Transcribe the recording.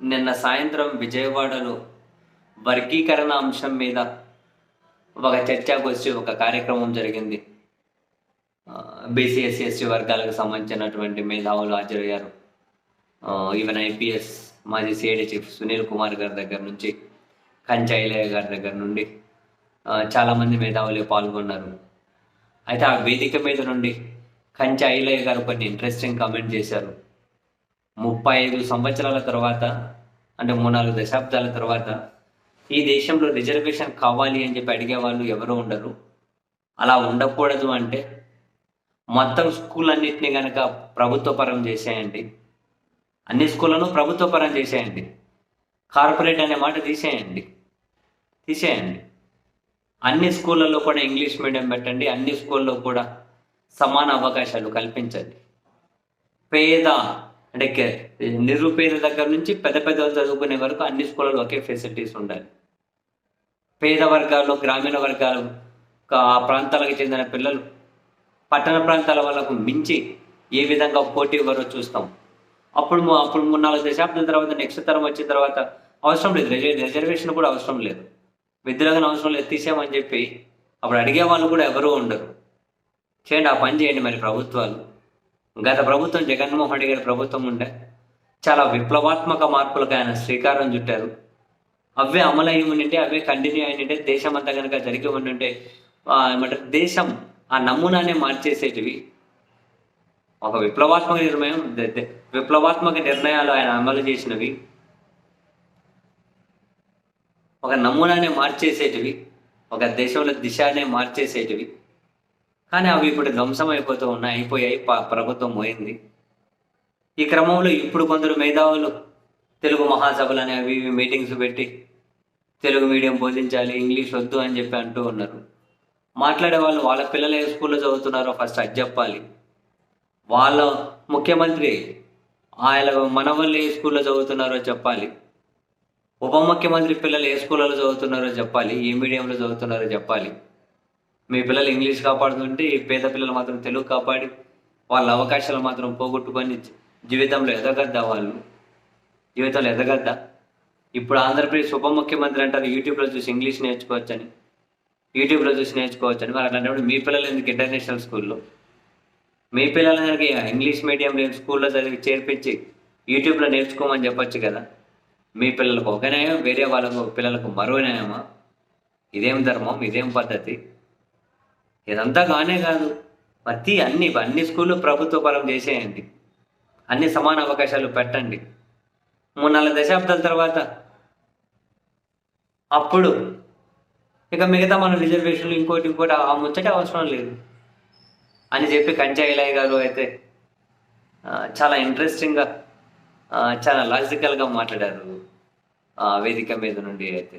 నిన్న సాయంత్రం విజయవాడలో వర్గీకరణ అంశం మీద ఒక చర్చాగోష్ఠి ఒక కార్యక్రమం జరిగింది. బీసీఎస్సీ ఎస్సీ వర్గాలకు సంబంధించినటువంటి మేధావులు హాజరయ్యారు. ఈవెన్ ఐపీఎస్ మాజీ సిఐడి చీఫ్ సునీల్ కుమార్ గారి దగ్గర నుంచి కంచైలయ్య గారి దగ్గర నుండి చాలామంది మేధావులు పాల్గొన్నారు. అయితే ఆ వేదిక మీద నుండి కంచె ఐలయ్య గారు కొన్ని ఇంట్రెస్టింగ్ కామెంట్ చేశారు. ముప్పై ఐదు సంవత్సరాల తర్వాత అంటే మూడు నాలుగు దశాబ్దాల తర్వాత ఈ దేశంలో రిజర్వేషన్ కావాలి అని చెప్పి అడిగే వాళ్ళు ఎవరు ఉండరు. అలా ఉండకూడదు అంటే మొత్తం స్కూల్ అన్నిటిని కనుక ప్రభుత్వ పరం చేసేయండి. అన్ని స్కూళ్ళను ప్రభుత్వపరం చేసేయండి. కార్పొరేట్ అనే మాట తీసేయండి. తీసేయండి. అన్ని స్కూళ్ళల్లో కూడా ఇంగ్లీష్ మీడియం పెట్టండి. అన్ని స్కూల్లో కూడా సమాన అవకాశాలు కల్పించండి. పేద అంటే నిరుపేద దగ్గర నుంచి పెద్ద పెద్ద చదువుకునే వరకు అన్ని స్కూళ్ళలో ఒకే ఫెసిలిటీస్ ఉండాలి. పేద వర్గాల్లో గ్రామీణ వర్గాలు ఆ ప్రాంతాలకు చెందిన పిల్లలు పట్టణ ప్రాంతాల వాళ్ళకు మించి ఏ విధంగా పోటీ ఇవ్వరో చూస్తాం. అప్పుడు అప్పుడు మూడు నాలుగు దశాబ్దం తర్వాత నెక్స్ట్ తరం వచ్చిన తర్వాత అవసరం లేదు. రిజ- రిజర్వేషన్ కూడా అవసరం లేదు. విద్యులగన అవసరం లేదు. తీసేమని చెప్పి అప్పుడు అడిగే వాళ్ళు కూడా ఎవరూ ఉండరు. చేయండి ఆ పని చేయండి మరి ప్రభుత్వాలు. గత ప్రభుత్వం జగన్మోహన్ రెడ్డి గారి ప్రభుత్వం ఉండే చాలా విప్లవాత్మక మార్పులకు ఆయన శ్రీకారం చుట్టారు. అవే అమలు ఉండింటే అవే కంటిన్యూ అయినంటే దేశం అంతా కనుక జరిగి ఉండుంటే ఏమంటారు దేశం ఆ నమూనానే మార్చేసేటివి. ఒక విప్లవాత్మక నిర్ణయం విప్లవాత్మక నిర్ణయాలు ఆయన అమలు చేసినవి. ఒక నమూనానే మార్చేసేటివి. ఒక దేశంలో దిశనే మార్చేసేటివి. కానీ అవి ఇప్పుడు ధ్వంసం అయిపోతూ ఉన్నాయి అయిపోయాయి ప్రభుత్వం పోయింది. ఈ క్రమంలో ఇప్పుడు కొందరు మేధావులు తెలుగు మహాసభలు అనే అవి మీటింగ్స్ పెట్టి తెలుగు మీడియం బోధించాలి ఇంగ్లీష్ వద్దు అని చెప్పి అంటూ ఉన్నారు. మాట్లాడే వాళ్ళు వాళ్ళ పిల్లలు ఏ స్కూల్లో చదువుతున్నారో ఫస్ట్ అది చెప్పాలి. వాళ్ళ ముఖ్యమంత్రి ఆయన మనవళ్ళు ఏ స్కూల్లో చదువుతున్నారో చెప్పాలి. ఉప ముఖ్యమంత్రి పిల్లలు ఏ స్కూళ్ళలో చదువుతున్నారో చెప్పాలి ఏ మీడియంలో చదువుతున్నారో చెప్పాలి. మీ పిల్లలు ఇంగ్లీష్ కాపాడుతుంటే ఈ పేద పిల్లలు మాత్రం తెలుగు కాపాడి వాళ్ళ అవకాశాలు మాత్రం పోగొట్టుకొని జీవితంలో ఎదగద్దా వాళ్ళు? జీవితంలో ఎదగద్దా? ఇప్పుడు ఆంధ్రప్రదేశ్ ఉప ముఖ్యమంత్రి అంటారు యూట్యూబ్లో చూసి ఇంగ్లీష్ నేర్చుకోవచ్చని. యూట్యూబ్లో చూసి నేర్చుకోవచ్చని. మరి అట్లాంటప్పుడు మీ పిల్లలు ఎందుకు ఇంటర్నేషనల్ స్కూల్లో? మీ పిల్లలకి ఇంగ్లీష్ మీడియం స్కూల్లో చదివి చేర్పించి యూట్యూబ్లో నేర్చుకోమని చెప్పొచ్చు కదా? మీ పిల్లలకు ఒక న్యాయం వేరే వాళ్ళకు పిల్లలకు మరో న్యాయమా? ఇదేం ధర్మం? ఇదేం పద్ధతి? ఇదంతా కానే కాదు. ప్రతి అన్ని అన్ని స్కూళ్ళు ప్రభుత్వ పరం చేసేయండి. అన్ని సమాన అవకాశాలు పెట్టండి. మూడు నాలుగు దశాబ్దాల తర్వాత అప్పుడు ఇక మిగతా మన రిజర్వేషన్లు ఇంకోటి ఇంకోటి ఆ ముచ్చటే అవసరం లేదు. అని చెప్పి కంచాయిలాయ్ గారు అయితే చాలా ఇంట్రెస్టింగ్గా చాలా లాజికల్గా మాట్లాడారు ఆ వేదిక మీద నుండి అయితే.